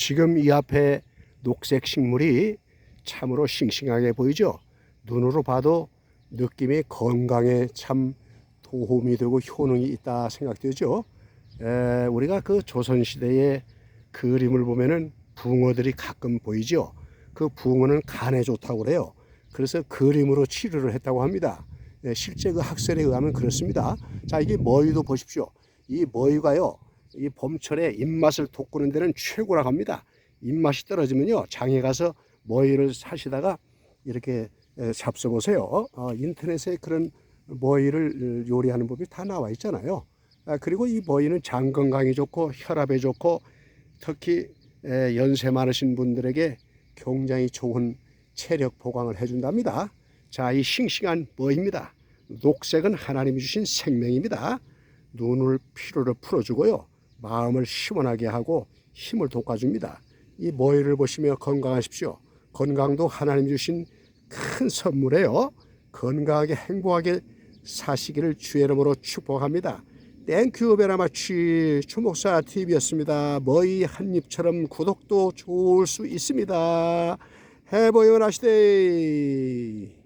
지금 이 앞에 녹색 식물이 참으로 싱싱하게 보이죠. 눈으로 봐도 느낌이 건강에 참 도움이 되고 효능이 있다 생각되죠. 에, 우리가 그 조선 시대의 그림을 보면은 붕어들이 가끔 보이죠. 그 붕어는 간에 좋다고 그래요. 그래서 그림으로 치료를 했다고 합니다. 예, 실제 그 학설에 의하면 그렇습니다. 자, 이게 머위도 보십시오. 이 머위가요, 이 봄철에 입맛을 돋구는 데는 최고라고 합니다. 입맛이 떨어지면요, 장에 가서 머위를 사시다가 이렇게 에, 잡숴보세요. 어, 인터넷에 그런 머위를 요리하는 법이 다 나와 있잖아요. 아, 그리고 이 머위는 장 건강에 좋고 혈압에 좋고 특히 에, 연세 많으신 분들에게 굉장히 좋은 체력 보강을 해준답니다. 자, 이 싱싱한 머입니다. 녹색은 하나님이 주신 생명입니다. 눈을 피로를 풀어주고요. 마음을 시원하게 하고 힘을 돋궈줍니다. 이 머리를 보시며 건강하십시오. 건강도 하나님 주신 큰 선물이에요. 건강하게 행복하게 사시기를 주의 이름으로 축복합니다. 땡큐 베라마치 주목사 TV였습니다. 머리 한 입처럼 구독도 좋을 수 있습니다. 해보yon 하시되